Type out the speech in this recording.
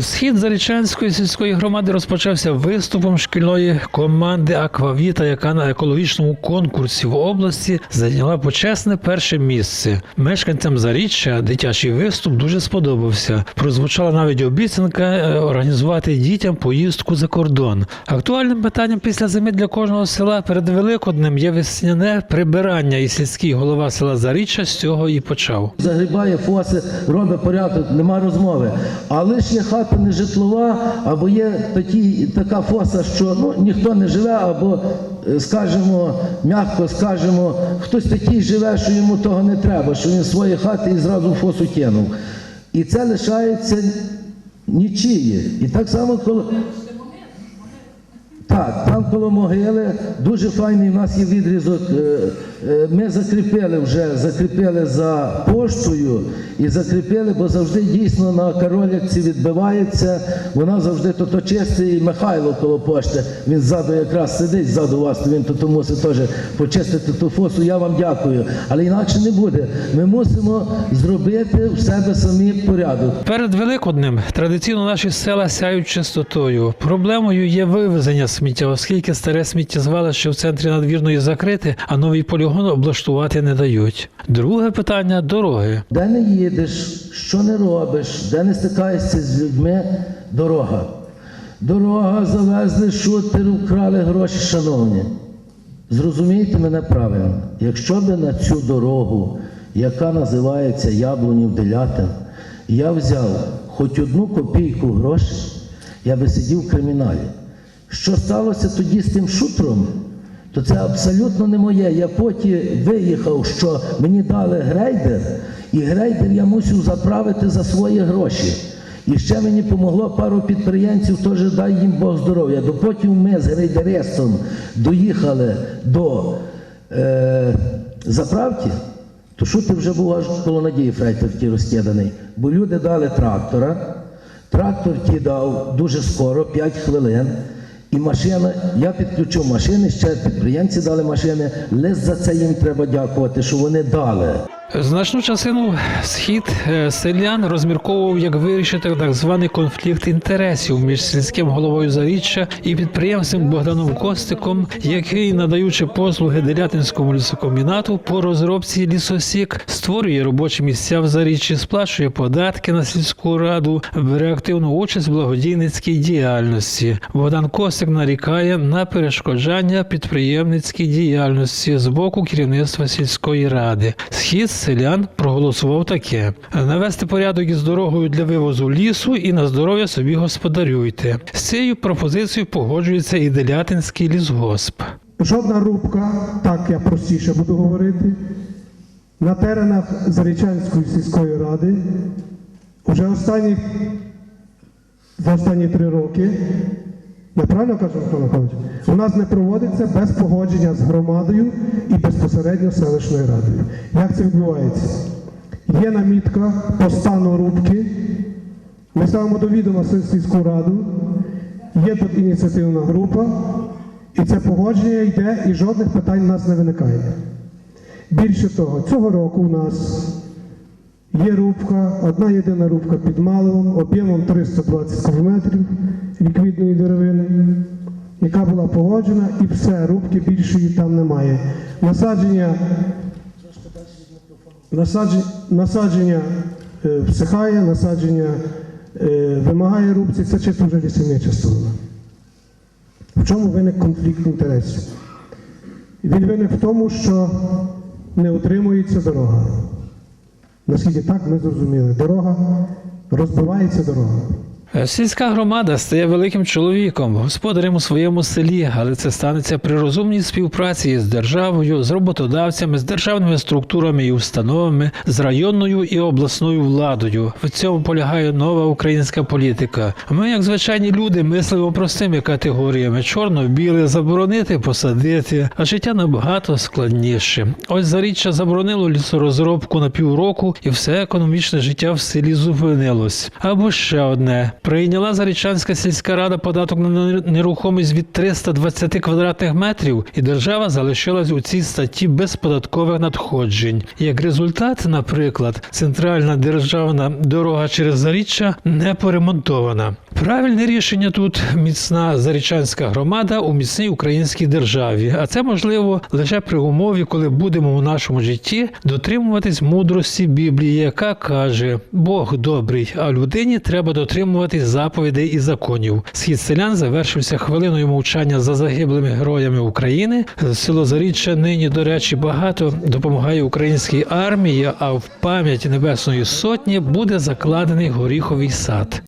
Схід Зарічанської сільської громади розпочався виступом шкільної команди Аквавіта, яка на екологічному конкурсі в області зайняла почесне перше місце. Мешканцям Заріччя дитячий виступ дуже сподобався. Прозвучала навіть обіцянка е, організувати дітям поїздку за кордон. Актуальним питанням після зими для кожного села перед Великоднем є весняне прибирання, і сільський голова села Заріччя з цього і почав. Загрібає фоси, робить порядок, нема розмови. А лише хата не житлова, або є такі, така фоса, що ну, ніхто не живе, або, е, скажімо, м'яко скажемо, хтось такий живе, що йому того не треба, що він свої хати і зразу фосу кинув. І це лишається нічиє. І так само, коли. Так, там коло могили дуже файний у нас є відрізок. е, е, Ми закріпили вже, закріпили за поштою і закріпили, бо завжди дійсно на каролятці відбивається. Вона завжди то, то чистий і Михайло коло пошти. Він ззаду якраз сидить, ззаду вас, то він то мусить теж почистити ту фосу. Я вам дякую. Але інакше не буде. Ми мусимо зробити в себе самі порядок. Перед Великоднем традиційно наші села сяють чистотою. Проблемою є вивезення сміття, оскільки старе сміттєзвалище в центрі надвірної закрите, а новий полігон облаштувати не дають. Друге питання дороги. Де не їдеш, що не робиш, де не стикаєшся з людьми, дорога. Дорога завезли шутер, вкрали гроші, шановні. Зрозумійте мене правильно, якщо би на цю дорогу, яка називається Яблунів Делятин, я взяв хоч одну копійку грошей, я би сидів в криміналі. Що сталося тоді з тим шутром? то це абсолютно не моє. Я потім виїхав, що мені дали грейдер, і грейдер я мусив заправити за свої гроші. І ще мені помогло пару підприємців, теж дай їм Бог здоров'я. До потім ми з грейдеристом доїхали до е, заправки, то ти вже був аж коло надії фрейтор розкиданий. Бо люди дали трактора, трактор ті дав дуже скоро, 5 хвилин. І машина, я підключу машини, ще підприємці дали машини. Лише за це їм треба дякувати, що вони дали. Значну частину схід е, селян розмірковував, як вирішити так званий конфлікт інтересів між сільським головою Заріччя і підприємцем Богданом Костиком, який, надаючи послуги Делятинському лісокомбінату по розробці лісосік, створює робочі місця в Заріччі, сплачує податки на сільську раду, бере активну участь в благодійницькій діяльності. Богдан Костик нарікає на перешкоджання підприємницькій діяльності з боку керівництва сільської ради. Схід селян проголосував таке: навести порядок із дорогою для вивозу лісу і на здоров'я собі господарюйте. З цією пропозицією погоджується і Делятинський лісгосп. Жодна рубка, так я простіше буду говорити, на теренах Зарічанської сільської ради вже останні, за останні три роки, я правильно кажу, Михайло Михайлович, у нас не проводиться без погодження з громадою і безпосередньо селищною радою. Як це відбувається? Є намітка по стану рубки, ми ставимо до відома сільську раду, є тут ініціативна група, і це погодження йде, і жодних питань у нас не виникає. Більше того, цього року у нас є рубка, одна єдина рубка під Маловом, об'ємом 320 кубометрів ліквідної деревини, яка була погоджена, і все, рубки більшої там немає. Насадження, насадження, насадження всихає, насадження е, вимагає рубці, це чисто вже лісівнича сторона. В чому виник конфлікт інтересів? Він виник в тому, що не утримується дорога. Наскільки так ми зрозуміли, дорога розбивається дорога. Сільська громада стає великим чоловіком, господарем у своєму селі, але це станеться при розумній співпраці з державою, з роботодавцями, з державними структурами і установами, з районною і обласною владою. В цьому полягає нова українська політика. Ми, як звичайні люди, мислимо простими категоріями: чорно-біле, заборонити, посадити, а життя набагато складніше. Ось заріччя заборонило лісорозробку на півроку, і все економічне життя в селі зупинилось. Або ще одне. Прийняла Зарічанська сільська рада податок на нерухомість від 320 квадратних метрів, і держава залишилась у цій статті без податкових надходжень. Як результат, наприклад, центральна державна дорога через Заріччя не поремонтована. Правильне рішення тут міцна зарічанська громада у міцній українській державі. А це можливо лише при умові, коли будемо у нашому житті дотримуватись мудрості Біблії, яка каже: Бог добрий, а людині треба дотримуватись заповідей і законів. Схід селян завершився хвилиною мовчання за загиблими героями України. Село Заріччя нині, до речі, багато допомагає українській армії. А в пам'ять Небесної Сотні буде закладений горіховий сад.